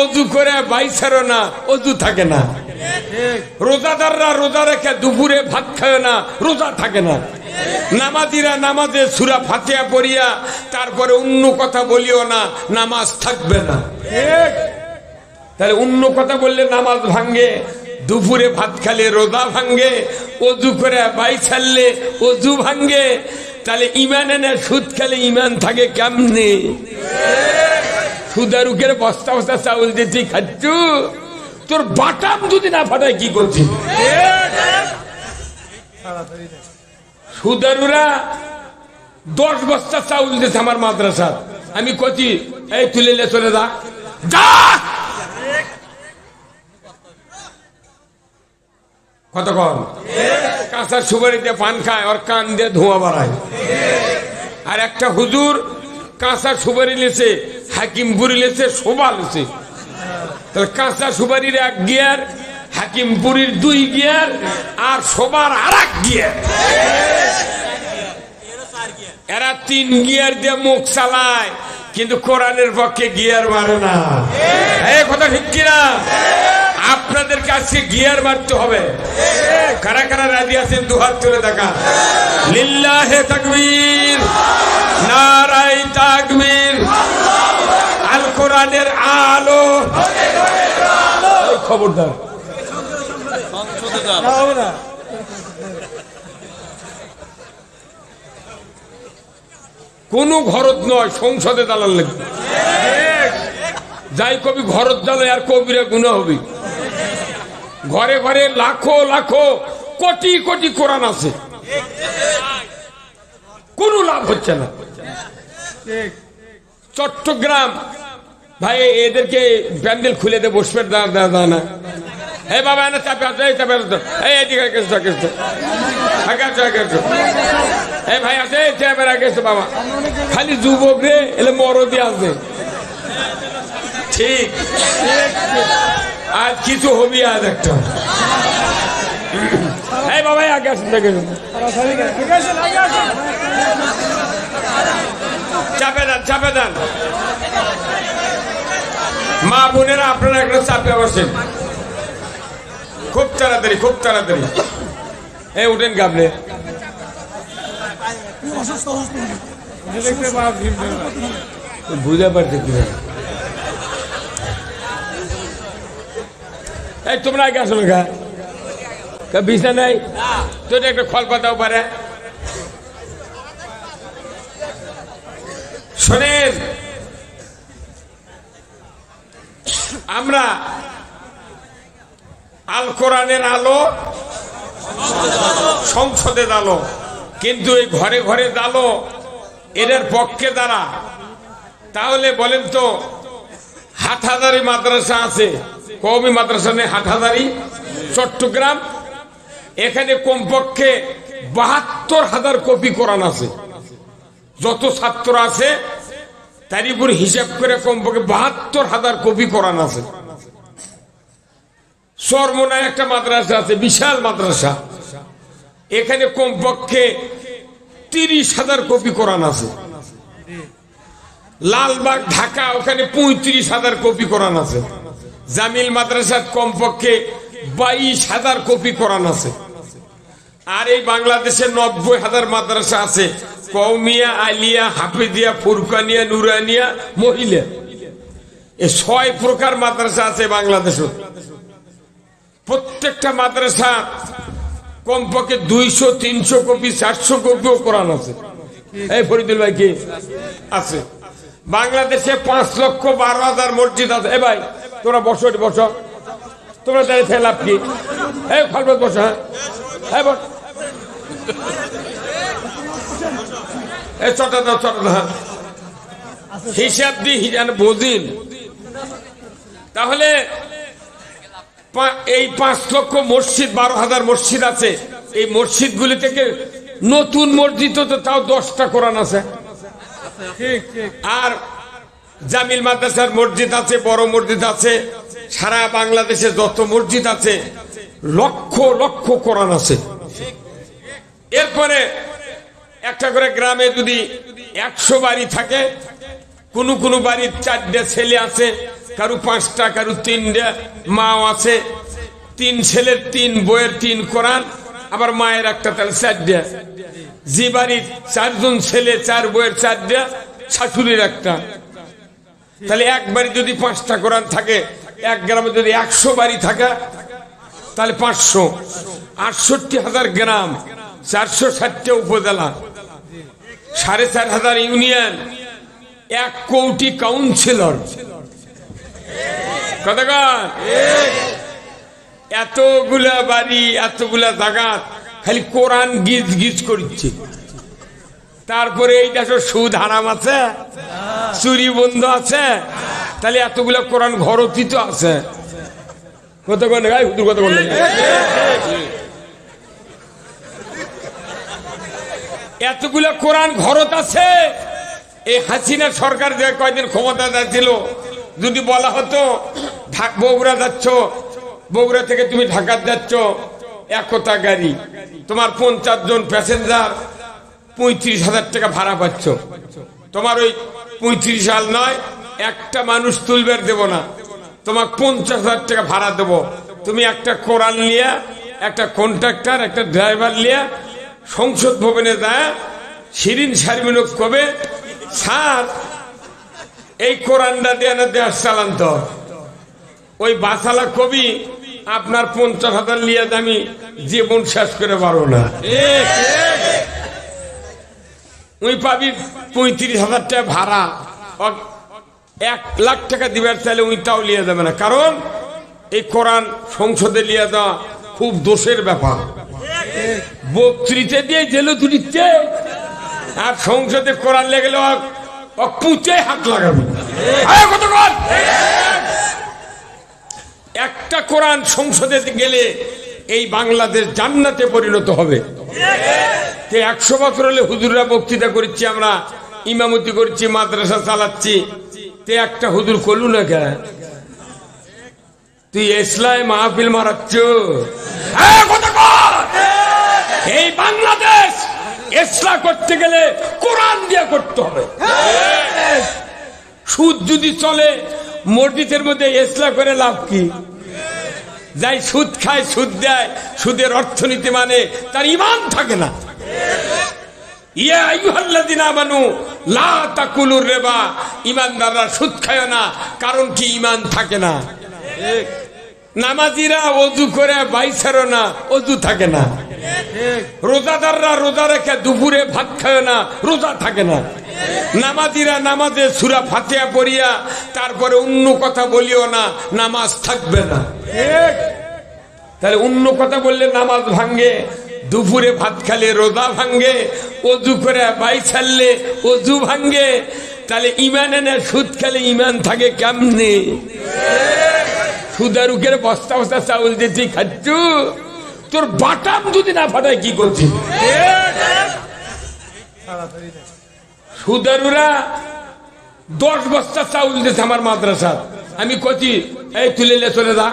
অজু করে বাইসারো না, অজু থাকে না। রোজাদাররা রোজা রেখে দুপুরে ভাত খায় না, রোজা থাকে না। নামাজিরা নামাজে সুরা ফাতিয়া পড়িয়া তারপরে অন্য কথা বলিও না, নামাজ থাকবে না। তাহলে অন্য কথা বললে নামাজ ভাঙ্গে দুপুরে ভাত খালে রোজা ভাঙ্গে অজু করে বাই ছাড়লে অজু ভাঙ্গে তাহলে ইমান এনে সুদ খেলে ইমান থাকে কেমনে? সুদারুকের বস্তা বস্তা চাউল দিতে খাচ্ছু? তোর বাটাম যদি না ফাটায় কি করছিস সুদারুরা দশ বস্তা চাউল দিয়েছে আমার মাদ্রাসা আমি কচি এই তুলে চলে যা। কতক্ষণ কাঁচা সুপারিতে পান খায়, ওর কান দিয়ে ধোঁয়া বাড়ায়। আর একটা হুজুর কাঁচা সুপারি লেছে হাকিমপুরি লেছে, শোভা লেছে। তাহলে কাঁচা সুপারির এক গিয়ার হাকিমপুরির দুই গিয়ার, আর শোবার আর এক গিয়ার। এরা তিন গিয়ার দিয়ে মুখ চালায়, কিন্তু কোরআনের পক্ষে গিয়ার মারে না। এই কথা ঠিক কিনা? আপনাদের কাছে গিয়ার মারতে হবে। কারা কারা রাজি আছেন দুহাত তুলে দেখা লিল্লাহে তাকবীর নারাই তাকবীর আল কোরআনের আলো। খবরদার। কোন ঘরত নয়, সংসদে দালাল লাগবে। যাই কবি ঘরত জ্বালে আর কবিরা গুণা হবে ঘরে ঘরে লাখো লাখো কোটি কোটি কোরআন আছে। কোনো লাভ হচ্ছে না। চট্টগ্রাম, ভাই, এদেরকে প্যান্ডেল খুলে দে, বসবে না। হে বাবা না চাপে আসো এই চাপে আসো এই এদিকে কেসো কেসো আগে আসো এই ভাই আছে চাপে রাখেছো বাবা। খালি যুবক রে, এলে মরদি আছে। ঠিক। আজ কিছু হবি আজ একটা। এই বাবা আগে আসুন দেখে চাপে দেন চাপে দেন। মা বোনেরা আপনারা একটা চাপে বসেন। খুব তাড়াতাড়ি খুব তাড়াতাড়ি। এই উঠেন গাবলে। বুঝতে পারছে কি এই, তোমরা আগে আসো না বিছনা নাই? তোর একটা খল পাতাও পারে। শোনেন, আমরা আল কোরআনের আলো সংসদে দালো কিন্তু এই ঘরে ঘরে দালো এদের পক্ষে দ্বারা। তাহলে বলেন তো হাটহাজারি মাদ্রাসা আছে। কৌমি মাদ্রাসা নেই হাটহাজারি, চট্টগ্রাম, এখানে কমপক্ষে বাহাত্তর হাজার কপি কোরআন আছে। যত ছাত্র আছে, তার উপর হিসাব করে কমপক্ষে বাহাত্তর হাজার কপি কোরআন আছে। সরমনায় একটা মাদ্রাসা আছে, বিশাল মাদ্রাসা। এখানে কমপক্ষে তিরিশ হাজার কপি কোরআন আছে। লালবাগ, ঢাকা, ওখানে পঁয়ত্রিশ হাজার কপি কোরআন আছে। জামিল মাদ্রাসার কমপক্ষে বাইশ হাজার কপি কোরআন আছে। আর এই বাংলাদেশে নব্বই হাজার মাদ্রাসা আছে। কৌমিয়া আলিয়া হাফিদিয়া ফুরকানিয়া, নুরানিয়া, মহিলা। এ ছয় প্রকার মাদ্রাসা আছে বাংলাদেশে। প্রত্যেকটা মাদ্রাসা কমপক্ষে দুইশো, তিনশো কপি, চারশো কপিও কোরআন আছে। এই ফরিদুল ভাই কি? আছে। বাংলাদেশে পাঁচ লক্ষ বারো হাজার মসজিদ আছে। এ ভাই তোরা বসো এটি বসো। তোমরা দাঁড়িয়ে থেকে লাভ কি? এই খালবাদ বসো হ্যাঁ। হ্যাঁ বস। এই চটা দাও চটা দাও হ্যাঁ। হিসাব দি বোঝিন তাহলে এই পাঁচ লক্ষ মসজিদ বারো হাজার মসজিদ আছে। এই মসজিদগুলি থেকে নতুন মসজিদ তো তাও দশটা কোরআন আছে। আর জামিল মাদ্রাসার মসজিদ আছে, বড় মসজিদ আছে, সারা বাংলাদেশে যত মসজিদ আছে, লক্ষ লক্ষ কোরআন আছে। এরপরে একটা করে গ্রামে যদি একশো বাড়ি থাকে, কোন কোন বাড়ির চারটে ছেলে আছে, কারু পাঁচটা, কারু তিনটা মাও আছে, তিন ছেলের তিন বইয়ের তিন কোরআন, আবার মায়ের একটা তাহলে চারটা। যে বাড়ির চারজন ছেলে, চার বইয়ের চারটা, শাশুড়ির একটা। তাহলে এক বাড়ি যদি পাঁচটা কোরআন থাকে, এক গ্রামে যদি একশো বাড়ি থাকে, তাহলে পাঁচশো। আটষট্টি হাজার গ্রাম, চারশো ষাটটা উপজেলা, সাড়ে চার হাজার ইউনিয়ন, এক কোটি কাউন্সিলর। এতগুলা বাড়ি, এতগুলা জায়গা খালি কোরআন গিজ গিজ করছে। তারপরে এইটা তো সুদ হারাম আছে, চুরি বন্ধ আছে, তাহলে এতগুলা কোরআন ঘরতি তো আছে। এতগুলা কোরআন ঘরত আছে। এই হাসিনা সরকার যে কয়দিন ক্ষমতা যদি বলা হতো বগুড়া যাচ্ছ, বগুড়া থেকে তুমি ঢাকা যাচ্ছ, একতা গাড়ি, তোমার পঞ্চাশ জন প্যাসেঞ্জার পঁয়ত্রিশ হাজার টাকা ভাড়া পাচ্ছ। তোমার ওই পঁয়ত্রিশ সাল নয়, একটা মানুষ তুলবের দেব না। তোমার পঞ্চাশ হাজার টাকা ভাড়া দেবো। তুমি একটা কোরআন নিয়ে, একটা কন্ট্রাক্টর, একটা ড্রাইভার নিয়ে, সংসদ ভবনে যায় শিরিন শারমিনক কবে? স্যার, এই কোরআনটা দিয়ে না দেশ চালান্ত। ওই বাসালা কবি আপনার পঞ্চাশ হাজার লিয়ে আমি জীবন শেষ করে পারো না। ওই পাবি পঁয়ত্রিশ হাজার টাকা ভাড়া। এক লাখ টাকা দিবার চাইলে ওইটাও লিয়ে যাবে না। কারণ এই কোরআন সংসদে লিয়ে দেওয়া খুব দোষের ব্যাপার। বক্তৃতা দিয়ে জেল তুলিতে আর সংসদে কোরআন লেগেলে পুঁতে হাত লাগাবে। একটা কোরআন সংসদে গেলে এই বাংলাদেশ জান্নাতে পরিণত হবে। তে একশো বছর হলে হুজুররা বক্তৃতা করছি আমরা, ইমামতি করছি, মাদ্রাসা চালাচ্ছি। তে একটা হুজুর করলু না কে তুই ইসলাম মাহফিল মারাচ্ছ। এই বাংলাদেশ ইসলাম করতে গেলে কোরআন দিয়ে করতে হবে। সুদ যদি চলে, মসজিদের মধ্যে এসলা করে লাভ কি? যাই সুদ খায়, সুদ দেয়, সুদের অর্থনীতি মানে তার ইমান থাকে না। ইমানদাররা সুদ খায় না, কারণ কি ইমান থাকে না? নামাজিরা অজু করে না, অজু থাকে না। রোজাদাররা রোজা রেখে দুপুরে ভাত খায় না, রোজা থাকে না। নামাজিরা নামাজে সুরা ফাতিয়া পড়িয়া তারপরে অন্য কথা বলিও না নামাজ থাকবে না। তাহলে অন্য কথা বললে নামাজ ভাঙ্গে দুপুরে ভাত খালে রোজা ভাঙ্গে অজু করে বাই ছাড়লে অজু ভাঙ্গে তাহলে ইমান এনে সুদ খেলে ইমান থাকে কেমনে? সুদারুকের বস্তা বস্তা চাউল দিয়ে তুই খাচ্ছু? তোর বাটাম যদি না ফাটায় কি করছিস? সুদারুরা, দশ বস্তা চাউল দিয়েছে আমার মাদ্রাসা আমি কচি এই তুলে চলে যা।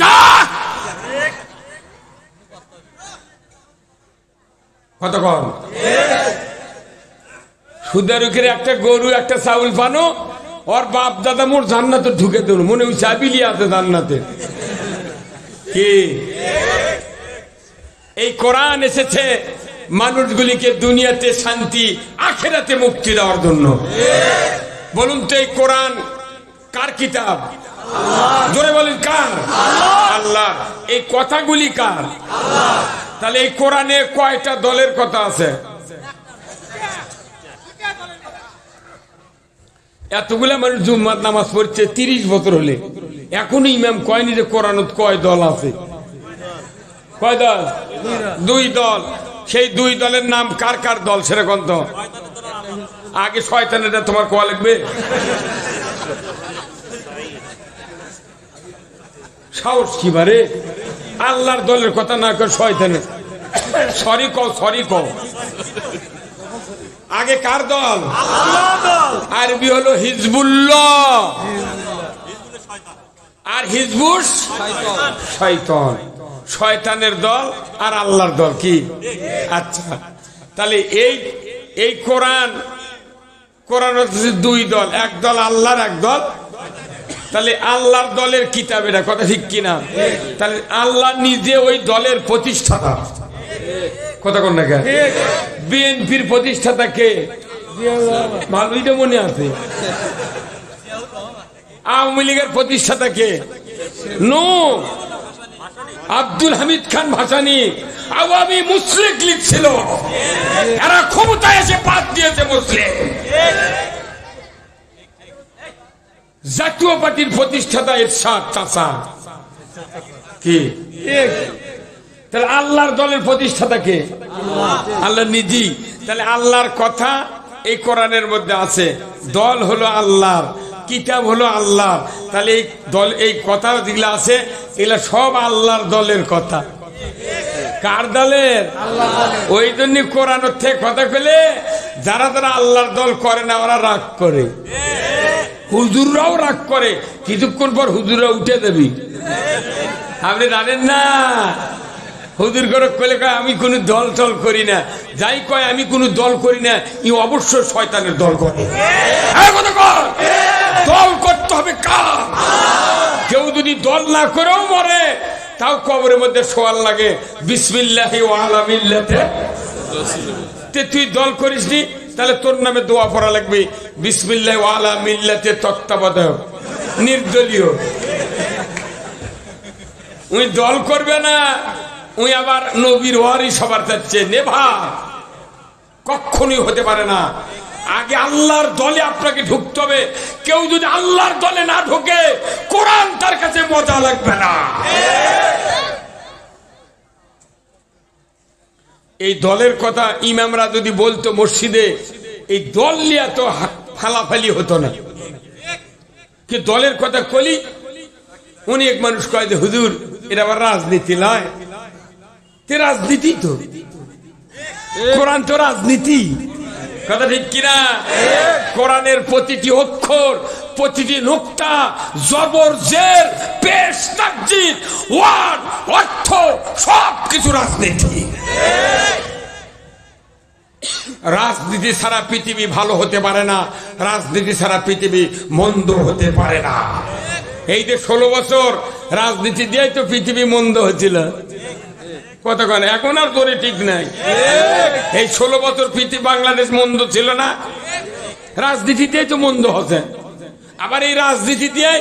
যা! কতক্ষণ সুদারুকের একটা গরু, একটা চাউল পানো ওর বাপ দাদা মোর জান্নাতে ঢুকে দেল, মনে হয় চাবিলি আছে জান্নাতে। কি? এই কোরআন এসেছে, মানুষগুলিকে দুনিয়াতে শান্তি আখেরাতে মুক্তি দেওয়ার জন্য। বলুন তো এই কোরআন কার কিতাব? জোরে বলেন, কার? আল্লাহ। এই কথাগুলি কার? তাহলে এই কোরআনে কয়টা দলের কথা আছে? এতগুলা মানুষ জুম্মাত নামাজ পড়ছে, তিরিশ বছর হলে। এখনও ইমাম কয়নি যে কোরআনত কয় দল আছে? কয় দল? দুই দল। সেই দুই দলের নাম কার কার দল সেরকম তো? আগে শয়তানেটা তোমার কোয়া লাগবে সাহস কি বারে? আল্লাহর দলের কথা না কর শয়তানের। সরি কও সরি কও। আগে কার দল? আরবি হলো হিজবুল্লাহ। আর হিজবুস শয়তান। শয়তানের দল আর আল্লাহর দল কি? আচ্ছা তাহলে এই এই কোরআন কোরআন হচ্ছে দুই দল, এক দল আল্লাহর, এক দল। তাহলে আল্লাহর দলের কিতাব এটা, কথা ঠিক কিনা? তাহলে আল্লাহ নিজে ওই দলের প্রতিষ্ঠাতা। কথা কোন না বিএনপির প্রতিষ্ঠাতা কে? ভালোই তো মনে আছে। আওয়ামী লীগের প্রতিষ্ঠাতা কে? নো আব্দুল হামিদ খান ভাসানি আওয়ামী মুসলিম লীগ ছিল এরা ক্ষমতায় এসে বাদ দিয়েছে মুসলিম। জাতীয় পার্টির প্রতিষ্ঠাতা এরশাদ চাচা। কি? তাহলে আল্লাহর দলের প্রতিষ্ঠাতা কে? আল্লাহ নিজে তাহলে আল্লাহর কথা এই কোরআনের মধ্যে আছে। দল হলো আল্লাহর। কিতাব হলো আল্লাহ। তাহলে এই দল এই কথা যেগুলো আছে এগুলা সব আল্লাহর দলের কথা। কার দলের? ওই জন্য কোরআন থেকে কথা পেলে যারা যারা আল্লাহর দল করে না ওরা রাগ করে। হুজুররাও রাগ করে। কিছুক্ষণ পর হুজুররা উঠে দেবি আপনি জানেন না? হুজুর করে কলে কয় আমি কোনো দল টল করি না। যাই কয় আমি কোনো দল করি না। ই অবশ্য শয়তানের দল করে। হ্যাঁ, কথা কর। দল করতে হবে কার? কেউ যদি দল না করেও মরে তাও কবরের মধ্যে সোয়াল লাগে। বিসমিল্লাহি তে তুই দল করিস নি তাহলে তোর নামে দোয়া পড়া লাগবে। বিসমিল্লাহ ওয়ালা মিল্লাতে তত্ত্বাবধায়ক। নির্দলীয়। উনি দল করবে না উনি আবার নবীর ওয়ারি সবার চাচ্ছে। নেভা কখনই হতে পারে না। আগে আল্লাহর দলে আপনাকে ঢুকতে হবে। কেউ যদি আল্লাহর দলে না ঢোকে, কোরআন তার কাছে মজা লাগবে না। এই দলের কথা ইমামরা যদি বলতো মসজিদে, এই দল নিয়ে এত ফালাফালি হতো না। কি দলের কথা কলি? উনি এক মানুষ কয় যে, হুজুর এটা আবার রাজনীতি নয় তে রাজনীতি তো। কোরআন তো রাজনীতি। কথা ঠিক কিনা? কোরআনের প্রতিটি অক্ষর, প্রতিটি নোক্তা, জবর, জের, পেশ তাকজিদ ওয়ার্ড অর্থ সব কিছু রাজনীতি। রাজনীতি ছাড়া পৃথিবী ভালো হতে পারে না, রাজনীতি ছাড়া পৃথিবী মন্দ হতে পারে না। এই যে ষোলো বছর রাজনীতি দিয়েই তো পৃথিবী মন্দ হয়েছিল। কতক্ষণ এখন আর তোরে ঠিক নাই। এই ষোলো বছর পৃথিবী বাংলাদেশ মন্দ ছিল না। রাজনীতি দিয়েই তো মন্দ হচ্ছে। আবার এই রাজনীতি দিয়ে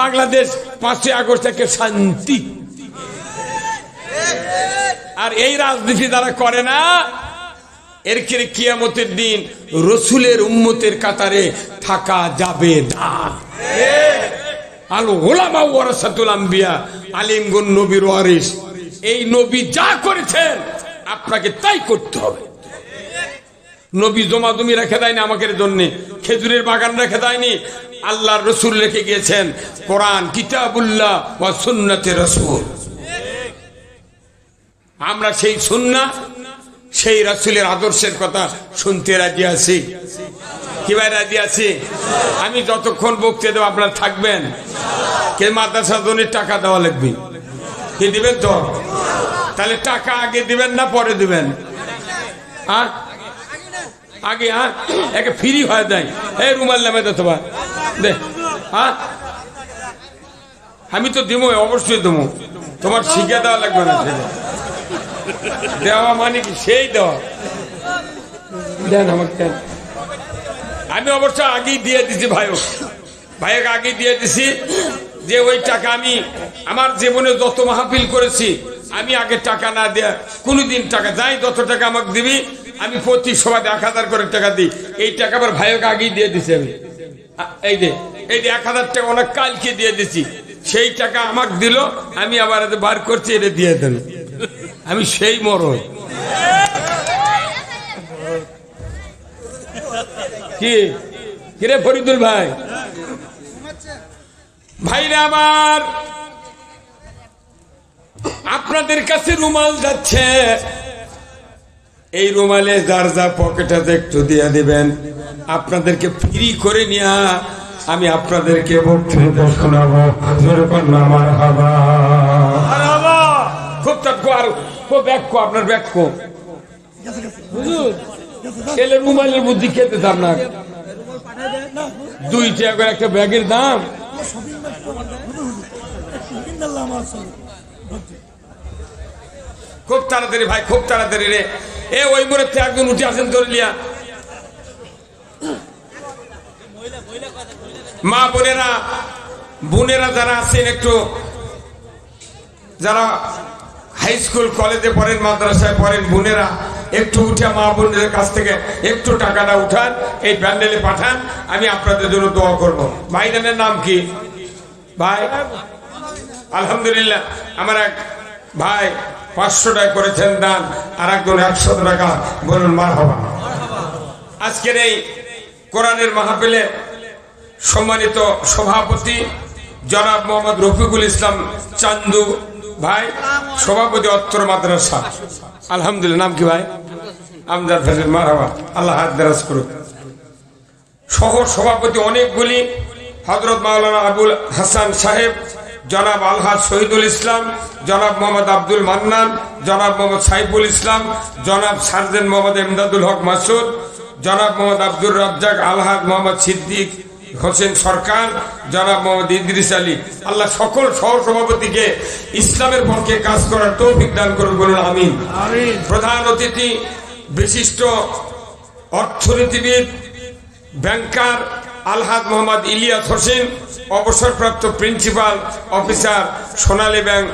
বাংলাদেশ পাঁচই আগস্ট থেকে শান্তি। আর এই রাজনীতি যারা করে না এর ক্ষেত্রে কিয়ামতের দিন রসুলের উম্মতের কাতারে থাকা যাবে না। আলো ওলামা ওয়ারাসাতুল আম্বিয়া আলিমগুন নবীর ওয়ারিস। এই নবী যা করেছেন, আপনাকে তাই করতে হবে। নবী জমা জমি রেখে দেয়নি আমাকে জন্য, খেজুরের বাগান রেখে দেয়নি, আল্লাহর রসুল রেখে গিয়েছেন, কোরআন, কিতাবুল্লাহ ওয়া সুন্নতে রসুল। আমরা সেই সুন্না, সেই রাসুলের আদর্শের কথা শুনতে রাজি আছি। কি ভাই, রাজি আছি? আমি যতক্ষণ বক্তৃতা দেবো আপনারা থাকবেন, কে মাদ্রাসা জনের টাকা দেওয়া লাগবে? কি দিবেন তো? তাহলে টাকা আগে দিবেন না পরে দিবেন? হ্যাঁ আগে হ্যাঁ একে ফ্রি হয়ে দেয় এই রুমাল নামে দে তোমার। দে হ্যাঁ আমি তো দিব অবশ্যই দেবো তোমার শিখে দেওয়া লাগবে না দেওয়া মানে কি? সেই দেওয়া। আমি অবশ্য আগেই দিয়ে দিছি ভাইও। ভাইকে আগে দিয়ে দিছি। যে ওই টাকা আমি আমার জীবনে যত মাহফিল করেছি, আমি আগে টাকা না দেয়া, কোনোদিন টাকা যাই যত টাকা আমাকে দিবি, আমি প্রতি সবাই এক হাজার করে টাকা দিই। এই টাকা আবার ভাইকে আগেই দিয়ে দিছি আমি। এই যে এই যে এক হাজার টাকা অনেক কালকে দিয়ে দিছি। সেই টাকা আমাকে দিল, আমি আবার এতে বার করছি, এটা দিয়ে দেন। আমি সেই মরণ। কি? কিরে ফরিদুল ভাই? ভাইরা আমার, আপনাদের কাছে রুমাল যাচ্ছে। এই রুমালে যার যা পকেটাতে একটু দিয়ে দিবেন। আপনাদেরকে ফ্রি করে নিয়া আমি আপনাদেরকে বক্তৃতা শোনাবো। আমার খুব তাৎকো আর কো ব্যাগ আপনার ব্যাগ কো। ছেলে রুমালের বুদ্ধি খেতে দাম না। দুই টাকা একটা ব্যাগের দাম। খুব তাড়াতাড়ি ভাই, খুব তাড়াতাড়ি রে। এ, ওই মুহূর্তে একজন উঠে আসেন ধরলিয়া মা বোনেরা বোনেরা যারা আছেন একটু, যারা হাই স্কুল কলেজে পড়েন, মাদ্রাসায় পড়েন, বোনেরা, একটু উঠে মা বোনদের কাছ থেকে একটু টাকাটা উঠান, এই প্যান্ডেলে পাঠান, আমি আপনাদের জন্য দোয়া করব। ভাইজানের নাম কি? ভাই? আলহামদুলিল্লাহ, আমার এক ভাই পাঁচশো টাকা করেছেন দান, আর একজন একশো টাকা বলুন মার হবা আজকের এই কোরআনের মাহফিলে সম্মানিত সভাপতি জনাব মোহাম্মদ রফিকুল ইসলাম চান্দু ভাই, সভাপতি অত্তর মাদ্রাসা। আলহামদুলিল্লাহ, নাম কি ভাই? আমজাদ মার হবা আল্লাহ হাত দেরাজ করুক। সহ সভাপতি অনেকগুলি হজরত মাওলানা আবুল হাসান সাহেব জনাব আলহাজ শহীদুল ইসলাম জনাব মোহাম্মদ আব্দুল মান্নান জনাব মোহাম্মদ সাইফুল ইসলাম জনাব সার্জেন মোহাম্মদ এমদাদুল হক মাসুদ জনাব মোহাম্মদ আব্দুর রাজ্জাক আলহাজ মোহাম্মদ সিদ্দিক হোসেন সরকার জনাব মোহাম্মদ ইদ্রিস আলী। আল্লাহ সকল সহ সভাপতিকে ইসলামের পক্ষে কাজ করার তৌফিক দান করুন বলুন আমিন। প্রধান অতিথি বিশিষ্ট অর্থনীতিবিদ ব্যাংকার আলহাদ মোহাম্মদ ইলিয়াস হোসেন অবসরপ্রাপ্ত principal officer Sonali bank,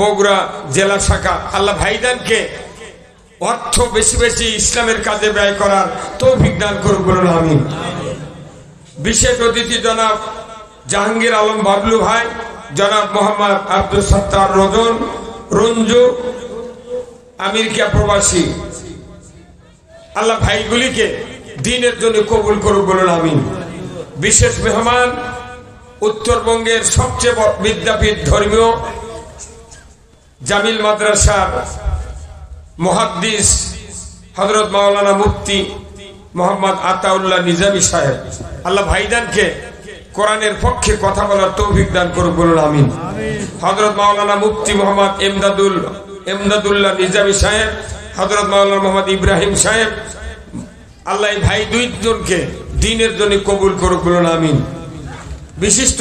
Bogura জেলা শাখা। আল্লাহ ভাইদানকে অর্থ বেশি বেশি ইসলামের কাজে ব্যয় করার তৌফিক দান করুন বলুন আমি বিশেষ অতিথি জনাব জাহাঙ্গীর আলম বাবলু ভাই, জনাব মোহাম্মদ আব্দুল সত্তার রজন, রঞ্জু, আমেরিকা প্রবাসী। আল্লাহ ভাইগুলিকে দিনের জন্য কবুল করুক বলুন, আমিন। বিশেষ মেহমান উত্তরবঙ্গের সবচেয়ে বিদ্যাপীঠ ধর্মীয় জামিল মাদ্রাসার মহাদ্দিস হজরত মাওলানা মুফতি মোহাম্মদ আতাউল্লাহ নিজামী সাহেব। আল্লাহ ভাইদানকে কোরআনের পক্ষে কথা বলার তৌফিক দান করুক, বলুন আমিন। হজরত মাওলানা মুফতি মোহাম্মদ এমদাদুল এমদাদুল্লাহ নিজামী সাহেব হজরত মাওলানা মোহাম্মদ ইব্রাহিম সাহেব। আল্লাহ ভাই দুইজনকে দিনের জন্য কবুল করুক, বলুন আমিন। বিশিষ্ট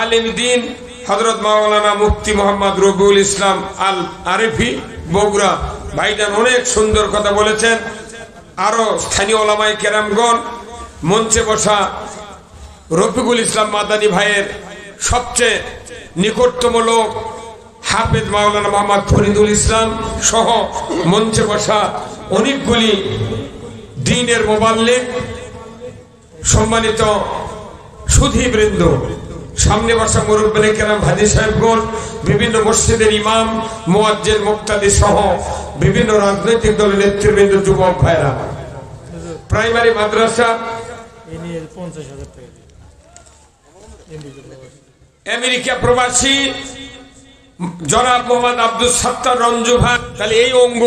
আলিম দিন হজরত মাওলানা মুফতি মোহাম্মদ রবিউল ইসলাম আল আরেফি বগুড়া। ভাইজান অনেক সুন্দর কথা বলেছেন। আরও স্থানীয় ওলামাই কেরামগণ মঞ্চে বসা রফিকুল ইসলাম মাদানী ভাইয়ের সবচেয়ে নিকটতম লোক হাফেজ মাওলানা মোহাম্মদ ফরিদুল ইসলাম সহ মঞ্চে বসা অনেকগুলি দিনের মোবাল্লিক সম্মানিত সুধীবৃন্দ সামনে বসা মুরব্বানি কেরাম হাজি সাহেবগণ, বিভিন্ন মসজিদের ইমাম মোয়াজ্জের মুক্তাদি সহ বিভিন্ন রাজনৈতিক দলের নেতৃবৃন্দ, যুবক ভাইরা প্রাইমারি মাদ্রাসা। আমেরিকা প্রবাসী জনাব মোহাম্মদ আব্দুল সত্তার রঞ্জু ভাই, তাহলে এই অঙ্গ